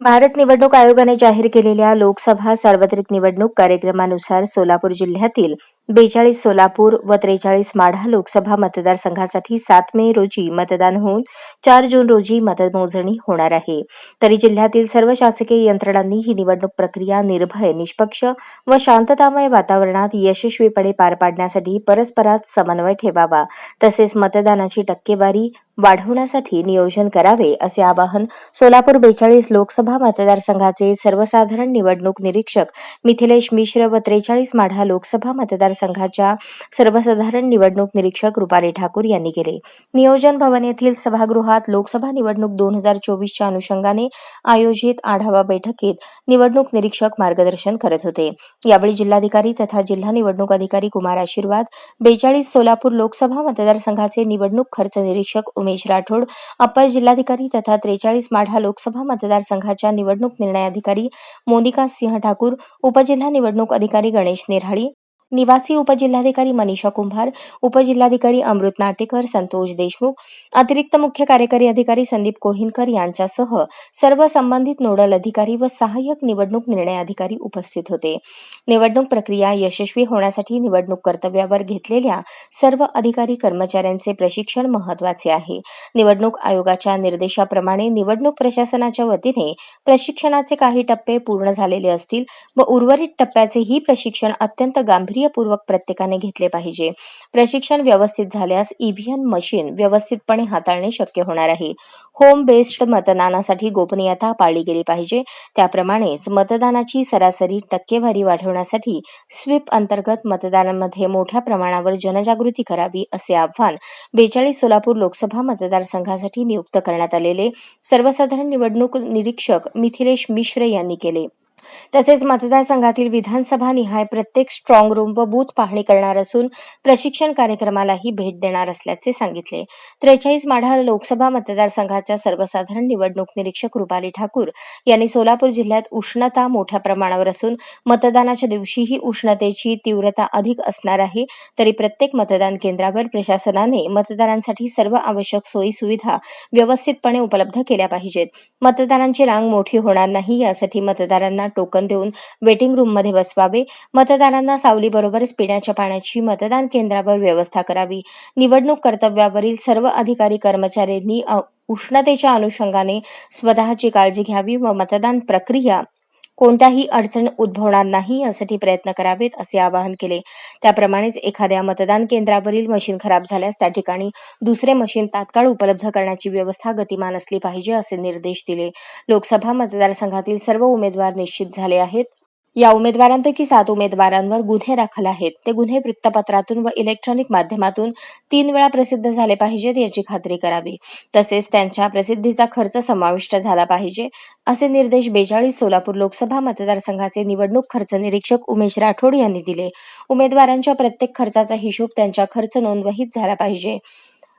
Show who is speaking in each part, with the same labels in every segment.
Speaker 1: भारत निवडणूक आयोगाने जाहीर केलेल्या लोकसभा सार्वत्रिक निवडणूक कार्यक्रमानुसार सोलापूर जिल्ह्यातील बेचाळीस सोलापूर व त्रेचाळीस माढा लोकसभा मतदारसंघासाठी सात मे रोजी मतदान होऊन चार जून रोजी मतमोजणी होणार आहे. तरी जिल्ह्यातील सर्व शासकीय यंत्रणांनी ही निवडणूक प्रक्रिया निर्भय निष्पक्ष व शांततामय वातावरणात यशस्वीपणे पार पाडण्यासाठी परस्परात समन्वय ठेवावा तसेच मतदानाची टक्केवारी वाढवण्यासाठी नियोजन करावे असे आवाहन सोलापूर बेचाळीस लोकसभा मतदारसंघाचे सर्वसाधारण निवडणूक निरीक्षक मिथिलेश मिश्र व त्रेचाळीस माढा लोकसभा मतदार मतदारसंघाच्या सर्वसाधारण निवडणूक निरीक्षक रुपाली ठाकूर यांनी केले. नियोजन भवन येथील सभागृहात लोकसभा निवडणूक दोन हजार चोवीसच्या अनुषंगाने आयोजित आढावा बैठकीत निवडणूक निरीक्षक मार्गदर्शन करत होते. यावेळी जिल्हाधिकारी तथा जिल्हा निवडणूक अधिकारी कुमार आशीर्वाद बेचाळीस सोलापूर लोकसभा मतदारसंघाचे निवडणूक खर्च निरीक्षक उमेश राठोड अपर जिल्हाधिकारी तथा त्रेचाळीस माढा लोकसभा मतदारसंघाच्या निवडणूक निर्णय अधिकारी मोनिका सिंह ठाकूर उपजिल्हा निवडणूक अधिकारी गणेश निराळी निवासी उपजिल्हाधिकारी मनीषा कुंभार उपजिल्हाधिकारी अमृत नाटेकर संतोष देशमुख अतिरिक्त मुख्य कार्यकारी अधिकारी संदीप कोहिनकर यांच्यासह सर्व संबंधित नोडल अधिकारी व सहाय्यक निवडणूक निर्णय अधिकारी उपस्थित होते. निवडणूक प्रक्रिया यशस्वी होण्यासाठी निवडणूक कर्तव्यावर घेतलेल्या सर्व अधिकारी कर्मचाऱ्यांचे प्रशिक्षण महत्त्वाचे आहे. निवडणूक आयोगाच्या निर्देशाप्रमाणे निवडणूक प्रशासनाच्या वतीने प्रशिक्षणाचे काही टप्पे पूर्ण झालेले असतील व उर्वरित टप्प्याचेही प्रशिक्षण अत्यंत गांभीर्यपूर्वक प्रत्येकाने घेतले पाहिजे. प्रशिक्षण व्यवस्थित झाल्यास ईव्हीएम मशीन व्यवस्थितपणे हाताळणे शक्य होणार आहे. होम बेस्ड मतदानासाठी गोपनीयता पाळली गेली पाहिजे. त्याप्रमाणेच मतदानाची सरासरी टक्केवारी वाढवण्यासाठी स्वीप अंतर्गत मतदानामध्ये मोठ्या प्रमाणावर जनजागृती करावी असे आवाहन बेचाळीस सोलापूर लोकसभा मतदारसंघासाठी नियुक्त करण्यात आलेले सर्वसाधारण निवडणूक निरीक्षक मिथिलेश मिश्र यांनी केले. तसेच मतदारसंघातील विधानसभा निहाय प्रत्येक स्ट्रॉंग रूम व बूथ पाहणी करणार असून प्रशिक्षण कार्यक्रमालाही भेट देणार असल्याचे सांगितले. त्रेचाळीस माढा लोकसभा मतदारसंघाच्या सर्वसाधारण निवडणूक निरीक्षक रुपाली ठाकूर यांनी सोलापूर जिल्ह्यात उष्णता मोठ्या प्रमाणावर असून मतदानाच्या दिवशीही उष्णतेची तीव्रता अधिक असणार आहे तरी प्रत्येक मतदान केंद्रावर प्रशासनाने मतदारांसाठी सर्व आवश्यक सोयी सुविधा व्यवस्थितपणे उपलब्ध केल्या पाहिजेत. मतदारांची रांग मोठी होणार नाही यासाठी मतदारांना टोक टोकन देऊन वेटिंग रूममध्ये बसवावे. मतदारांना सावलीबरोबरच पिण्याच्या पाण्याची मतदान केंद्रावर व्यवस्था करावी. निवडणूक कर्तव्यावरील सर्व अधिकारी कर्मचाऱ्यांनी उष्णतेच्या अनुषंगाने स्वतःची काळजी घ्यावी व मतदान प्रक्रिया कोणत्याही अडचण उद्भवणार नाही यासाठी प्रयत्न करावेत असे आवाहन केले. त्याप्रमाणेच एखाद्या मतदान केंद्रावरील मशीन खराब झाल्यास त्या ठिकाणी दुसरे मशीन तात्काळ उपलब्ध करण्याची व्यवस्था गतिमान असली पाहिजे असे निर्देश दिले. लोकसभा मतदारसंघातील सर्व उमेदवार निश्चित झाले आहेत. या उमेदवारांपैकी सात उमेदवारांवर गुन्हे दाखल आहेत. ते गुन्हे वृत्तपत्रातून व इलेक्ट्रॉनिक माध्यमातून तीन वेळा प्रसिद्ध झाले पाहिजेत याची खात्री करावी. तसेच त्यांच्या प्रसिद्धीचा खर्च समाविष्ट झाला पाहिजे असे निर्देश बेचाळीस सोलापूर लोकसभा मतदारसंघाचे निवडणूक खर्च निरीक्षक उमेश राठोड यांनी दिले. उमेदवारांच्या प्रत्येक खर्चाचा हिशोब त्यांच्या खर्च नोंदवहीत झाला पाहिजे.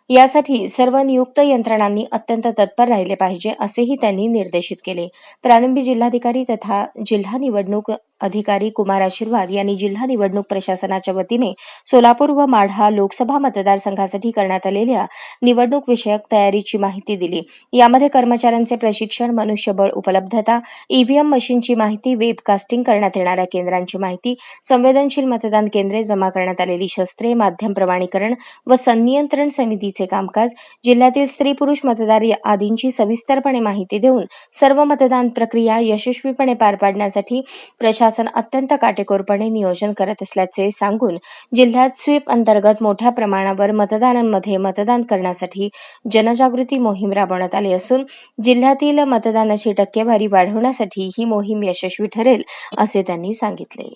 Speaker 1: यासाठी सर्व नियुक्त यंत्रणांनी अत्यंत तत्पर राहिले पाहिजे असेही त्यांनी निर्देशित केले. प्रारंभी जिल्हाधिकारी तथा जिल्हा निवडणूक अधिकारी कुमार आशीर्वाद यांनी जिल्हा निवडणूक प्रशासनाच्या वतीने सोलापूर व माढा लोकसभा मतदारसंघासाठी करण्यात आलेल्या निवडणूक विषयक तयारीची माहिती दिली. यामध्ये कर्मचाऱ्यांचे प्रशिक्षण मनुष्यबळ उपलब्धता ईव्हीएम मशीनची माहिती वेबकास्टिंग करण्यात येणाऱ्या केंद्रांची माहिती संवेदनशील मतदान केंद्रे जमा करण्यात आलेली शस्त्रे माध्यम प्रमाणीकरण व संनियंत्रण समितीचे कामकाज जिल्ह्यातील स्त्री पुरुष मतदार आदींची सविस्तरपणे माहिती देऊन सर्व मतदान प्रक्रिया यशस्वीपणे पार पाडण्यासाठी प्रशासन अत्यंत काटेकोरपणे नियोजन करत असल्याचे सांगून जिल्ह्यात स्वीप अंतर्गत मोठ्या प्रमाणावर मतदारांमध्ये मतदान करण्यासाठी जनजागृती मोहीम राबवण्यात आली असून जिल्ह्यातील मतदानाची टक्केवारी वाढवण्यासाठी ही मोहीम यशस्वी ठरेल असे त्यांनी सांगितले.